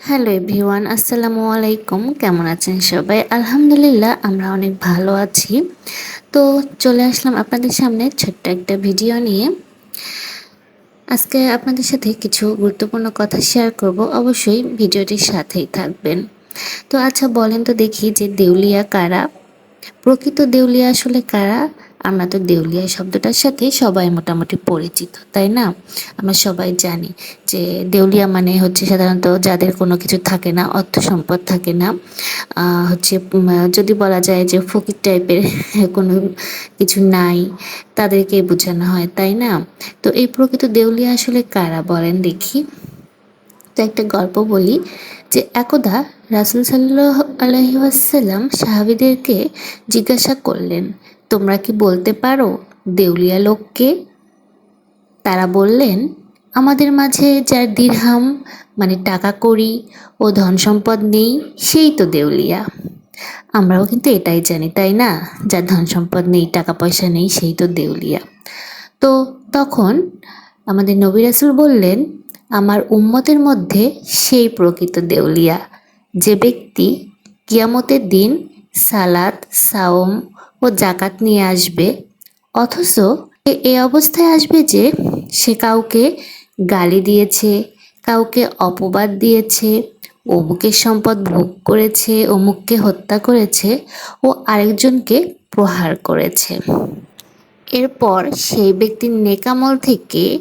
Hello everyone, আসসালামু আলাইকুম। কেমন আছেন সবাই? আলহামদুলিল্লাহ, আমরা অনেক ভালো আছি। তো চলে আসলাম আপনাদের সামনে ছোট্ট একটা ভিডিও নিয়ে। আজকে আপনাদের সাথে কিছু গুরুত্বপূর্ণ কথা শেয়ার করব। অবশ্যই ভিডিওটির সাথেই থাকবেন। তো আচ্ছা বলেন তো দেখি যে দেউলিয়া কারা? প্রকৃত দেউলিয়া আসলে কারা? আমরা তো দেউলিয়া শব্দটার সাথে সবাই মোটামুটি পরিচিত, তাই না? আমরা সবাই জানি যে দেউলিয়া মানে হচ্ছে সাধারণত যাদের কোনো কিছু থাকে না, অর্থ সম্পদ থাকে না। হচ্ছে যদি বলা যায় যে ফকির টাইপের কোনো কিছু নাই তাদেরকে বোঝানো হয়, তাই না? তো এই প্রকৃত দেউলিয়া আসলে কারা বলেন দেখি। তো একটা গল্প বলি যে একদা রাসুল সাল্লাহ আলহিহাসাল্লাম সাহাবিদেরকে জিজ্ঞাসা করলেন তোমরা কি বলতে পারো দেউলিয়া লোককে? তারা বললেন, আমাদের মাঝে যার দিরহাম মানে টাকা কড়ি ও ধন সম্পদ নেই, সেই তো দেউলিয়া। আমরাও কিন্তু এটাই জানি, তাই না? যার ধন সম্পদ নেই, টাকা পয়সা নেই, সেই তো দেউলিয়া। তো তখন আমাদের নবী রাসূল বললেন, আমার উম্মতের মধ্যে সেই প্রকৃত দেউলিয়া। যে ব্যক্তি কিয়ামতের দিন সালাত, সাওম ও জাকাত নিয়ে আসবে। অথচ এ- অবস্থায় আসবে যে সে কাউকে গালি দিয়েছে, কাউকে অপবাদ দিয়েছে, অমুকের সম্পদ ভোগ করেছে, অমুককে হত্যা করেছে ও আরেকজনকে প্রহার করেছে। এরপর সেই ব্যক্তির নেকামল থেকে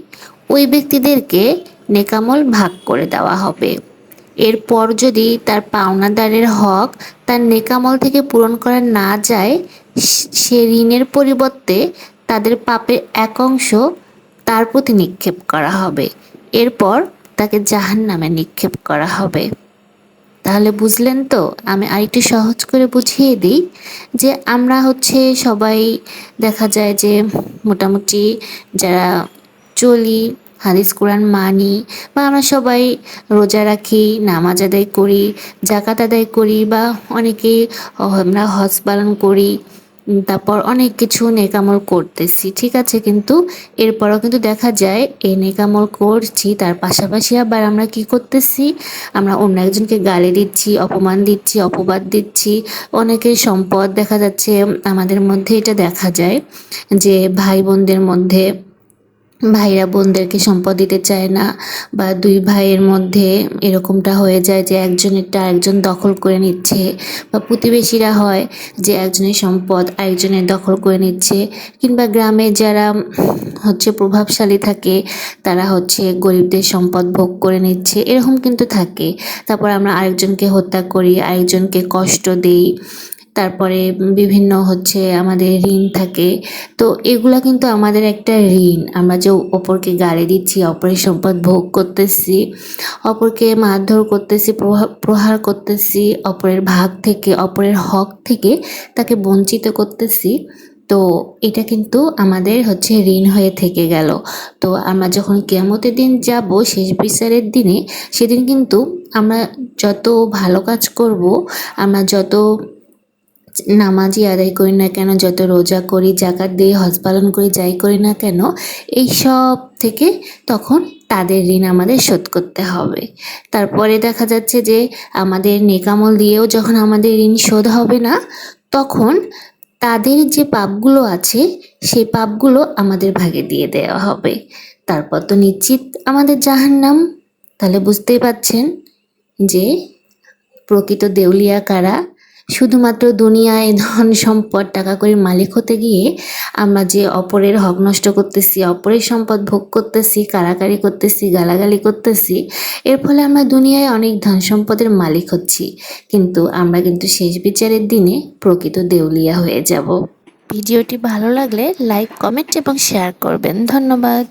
ওই ব্যক্তিদেরকে নেকামল ভাগ করে দেওয়া হবে। এরপর যদি তার পাওনাদারের হক তার নেকামল থেকে পূরণ করা না যায়, সে- ঋণের পরিবর্তে তাদের পাপের এক অংশ তার প্রতি নিক্ষেপ করা হবে। এরপর তাকে জাহান নামে নিক্ষেপ করা হবে। তাহলে বুঝলেন তো, আমি আরেকটু সহজ করে বুঝিয়ে দিই যে আমরা হচ্ছে সবাই দেখা যায় যে মোটামুটি যারা চলি হাদিস, কোরআন মানি বা আমরা সবাই রোজা রাখি, নামাজ আদায় করি জাকাত আদায় করি বা অনেকেই আমরা হজ পালন করি, তারপর অনেক কিছু নেকামল করতেছি, ঠিক আছে? কিন্তু এরপরও কিন্তু দেখা যায় এই নেকামল করছি, তার পাশাপাশি আবার আমরা কি করতেছি? আমরা অন্য একজনকে গালি দিচ্ছি, অপমান দিচ্ছি, অপবাদ দিচ্ছি, অনেকের সম্পদ দেখা যাচ্ছে, আমাদের মধ্যে এটা দেখা যায় যে ভাই বোনদের মধ্যে ভাইরা বোনদেরকে সম্পদ দিতে চায় না বা দুই ভাইয়ের মধ্যে এরকমটা হয়ে যায় যে একজনেরটা একজন দখল করে নিচ্ছে বা প্রতিবেশীরা হয় যে একজনের সম্পদ আরেকজনের দখল করে নিচ্ছে কিংবা গ্রামে যারা হচ্ছে প্রভাবশালী থাকে তারা হচ্ছে গরিবদের সম্পদ ভোগ করে নিচ্ছে, এরকম কিন্তু থাকে। তারপর আমরা আরেকজনকে হত্যা করি, আরেকজনকে কষ্ট দিই তারপরে বিভিন্ন হচ্ছে আমাদের ঋণ থাকে। তো এগুলা কিন্তু আমাদের একটা ঋণ। আমরা যে অপরকে গালি দিচ্ছি, অপরের সম্পদ ভোগ করতেছি, অপরকে মারধর করতেছি, প্রহা- প্রহার করতেছি, অপরের ভাগ থেকে, অপরের হক থেকে তাকে বঞ্চিত করতেছি, তো এটা কিন্তু আমাদের হচ্ছে ঋণ হয়ে থেকে গেল। তো আমরা যখন কেয়ামতের দিন যাব, শেষ বিচারের দিনে, সেদিন কিন্তু আমরা যত ভালো কাজ করব, আমরা যত নামাজি আদায় করি না কেন, যত রোজা করি, জাকাত দিয়ে হজ পালন করি, যাই করি না কেন, এই সব থেকে তখন তাদের ঋণ আমাদের শোধ করতে হবে। তারপরে দেখা যাচ্ছে যে আমাদের নেকামল দিয়েও যখন আমাদের ঋণ শোধ হবে না, তখন তাদের যে পাপগুলো আছে, সেই পাপগুলো আমাদের ভাগে দিয়ে দেওয়া হবে। তারপর তো নিশ্চিত আমাদের জাহান্নাম। তাহলে বুঝতেই পাচ্ছেন যে প্রকৃত দেউলিয়া কারা? শুধুমাত্র দুনিয়ায় ধন সম্পদ টাকা করে মালিক হতে গিয়ে আমরা যে অপরের হক নষ্ট করতেছি, অপরের সম্পদ ভোগ করতেছি, কারাকারি করতেছি, গালাগালি করতেছি, এর ফলে আমরা দুনিয়ায় অনেক ধন সম্পদের মালিক হচ্ছি। কিন্তু আমরা কিন্তু শেষ বিচারের দিনে প্রকৃত দেউলিয়া হয়ে যাব। ভিডিওটি ভালো লাগলে লাইক, কমেন্ট এবং শেয়ার করবেন। ধন্যবাদ।